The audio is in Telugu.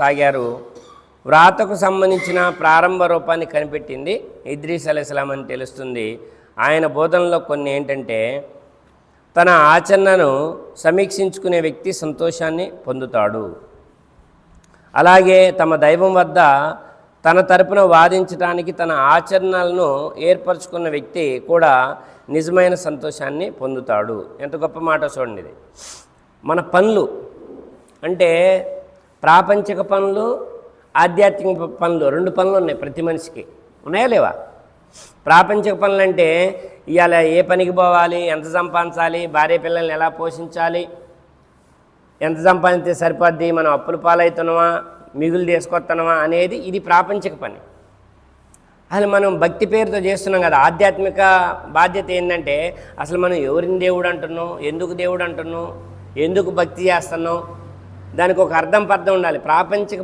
సాగారు వ్రాతకు సంబంధించిన ప్రారంభ రూపాన్ని కనిపెట్టింది ఇద్రీస్ అలీస్లాం అని తెలుస్తుంది. ఆయన బోధనలో కొన్ని ఏంటంటే తన ఆచరణను సమీక్షించుకునే వ్యక్తి సంతోషాన్ని పొందుతాడు. అలాగే తమ దైవం వద్ద తన తరపున వాదించడానికి తన ఆచరణలను ఏర్పరచుకున్న వ్యక్తి కూడా నిజమైన సంతోషాన్ని పొందుతాడు. ఎంత గొప్ప మాట చూడండి ఇది. మన పనులు అంటే ప్రాపంచిక పనులు ఆధ్యాత్మిక పనులు రెండు పనులు ఉన్నాయి ప్రతి మనిషికి. ఉన్నాయా లేవా? ప్రాపంచిక పనులు అంటే ఇవాళ ఏ పనికి పోవాలి ఎంత సంపాదించాలి భార్య పిల్లల్ని ఎలా పోషించాలి ఎంత సంపాదిస్తే సరిపోద్ది మనం అప్పుల పాలవుతున్నామా మిగులు తీసుకొస్తున్నామా అనేది ఇది ప్రాపంచిక పని. అసలు మనం భక్తి పేరుతో చేస్తున్నాం కదా ఆధ్యాత్మిక బాధ్యత ఏంటంటే అసలు మనం ఎవరిని దేవుడు అంటున్నాం ఎందుకు దేవుడు అంటున్నాం ఎందుకు భక్తి చేస్తున్నాం దానికి ఒక అర్థం పర్థం ఉండాలి. ప్రాపంచిక